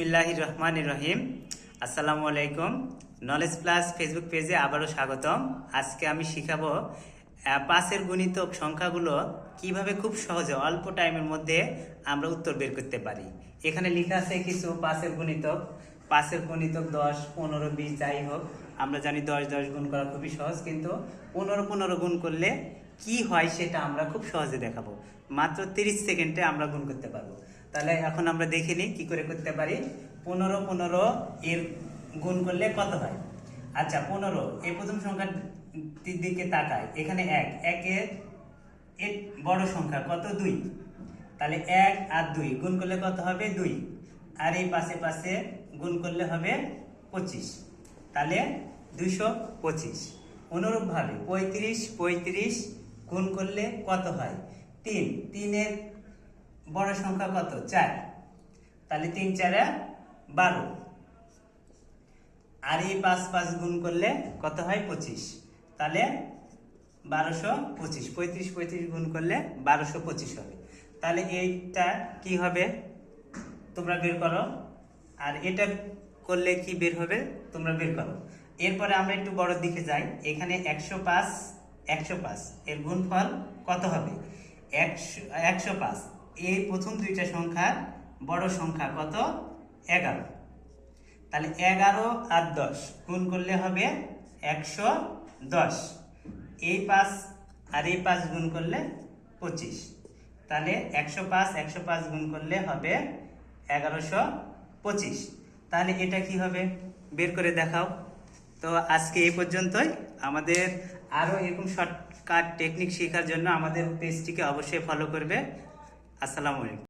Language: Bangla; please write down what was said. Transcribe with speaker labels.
Speaker 1: বিসমিল্লাহির রহমান রহিম। আসসালামু আলাইকুম। নলেজ প্লাস ফেসবুক পেজে আবারও স্বাগতম। আজকে আমি শিখাবো পাঁচের গণিতক সংখ্যাগুলো কীভাবে খুব সহজে অল্প টাইমের মধ্যে আমরা উত্তর বের করতে পারি। এখানে লেখা আছে কিছু পাঁচের গণিতক। পাঁচের গণিতক দশ, পনেরো, বিশ, যাই হোক, আমরা জানি দশ দশ গুণ করা খুবই সহজ, কিন্তু পনেরো পনেরো গুণ করলে কি হয় সেটা আমরা খুব সহজে দেখাবো। মাত্র তিরিশ সেকেন্ডে আমরা গুণ করতে পারব। তাহলে এখন আমরা দেখে নিই কি করে করতে পারি। পনেরো পনেরো এর গুণ করলে কত হয়? আচ্ছা পনেরো, এই প্রথম সংখ্যার দিকে তাকায় এখানে এক একের এর বড় সংখ্যা কত? দুই। তাহলে এক আর দুই, গুণ করলে কত হবে? দুই। আর এই পাশে পাশে গুণ করলে হবে পঁচিশ। তাহলে দুইশো পঁচিশ। অনুরূপভাবে পঁয়ত্রিশ পঁয়ত্রিশ গুণ করলে কত হয়? তিন। তিনের বড় সংখ্যা কত? চার। তাহলে তিন, চারে বারো। আর এই পাঁচ পাঁচ গুণ করলে কত হয়? পঁচিশ। তাহলে বারোশো পঁচিশ। পঁয়ত্রিশ পঁয়ত্রিশ গুণ করলে বারোশো পঁচিশ হবে। তাহলে এইটা কি হবে? তোমরা বের করো। আর এটা করলে কি বের হবে? তোমরা বের করো। এরপরে আমরা একটু বড় দিকে যাই। এখানে একশো পাঁচ একশো পাঁচ। এর গুণফল কত হবে? একশো একশো পাঁচ। এই প্রথম দুইটা সংখ্যার বড় সংখ্যা কত? এগারো। তাহলে এগারো আর দশ গুণ করলে হবে একশো দশ। এই পাঁচ আর এই পাঁচ গুণ করলে পঁচিশ। তাহলে একশো পাঁচ একশো পাঁচ গুণ করলে হবে এগারোশো পঁচিশ। তাহলে এটা কি হবে? বের করে দেখাও। তো আজকে এই পর্যন্তই। আমাদের আরও এরকম শর্টকাট টেকনিক শেখার জন্য আমাদের পেজটিকে অবশ্যই ফলো করবে। আসসালামু আলাইকুম।